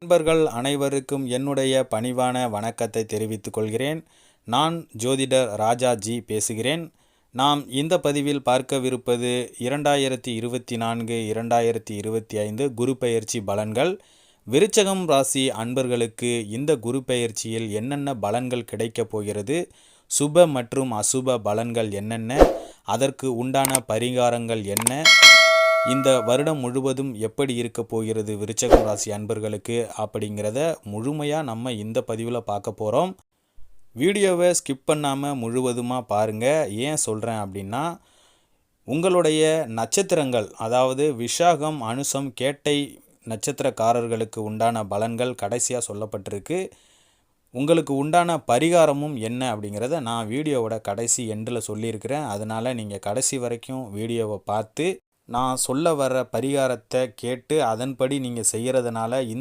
நண்பர்கள் அனைவருக்கும் என்னுடைய பணிவான வணக்கத்தை தெரிவித்துக் கொள்கிறேன். நான் ஜோதிடர் ராஜா ஜி பேசுகிறேன். நாம் இந்த பதிவில் பார்க்கவிருப்பது இரண்டாயிரத்தி இருபத்தி நான்கு இரண்டாயிரத்தி இருபத்தி ஐந்து குரு பயிற்சி பலன்கள். விருச்சகம் ராசி அன்பர்களுக்கு இந்த குரு பயிற்சியில் என்னென்ன பலன்கள் கிடைக்கப் போகிறது? சுப மற்றும் அசுப பலன்கள் என்னென்ன? அதற்கு உண்டான பரிகாரங்கள் என்ன? இந்த வருடம் முழுவதும் எப்படி இருக்க போகிறது விருச்சகம் ராசி அன்பர்களுக்கு அப்படிங்கிறத முழுமையாக நம்ம இந்த பதிவில் பார்க்க போகிறோம் வீடியோவை ஸ்கிப் பண்ணாமல் முழுவதுமாக பாருங்கள் ஏன் சொல்கிறேன் அப்படின்னா உங்களுடைய நட்சத்திரங்கள் அதாவது விஷாகம் அனுசம் கேட்டை நட்சத்திரக்காரர்களுக்கு உண்டான பலன்கள் கடைசியாக சொல்லப்பட்டிருக்கு. உங்களுக்கு உண்டான பரிகாரமும் என்ன அப்படிங்கிறத நான் வீடியோவோட கடைசி எண்டில் சொல்லியிருக்கிறேன். அதனால் நீங்கள் கடைசி வரைக்கும் வீடியோவை பார்த்து நான் சொல்ல வர பரிகாரத்தை கேட்டு அதன்படி நீங்கள் செய்கிறதுனால இந்த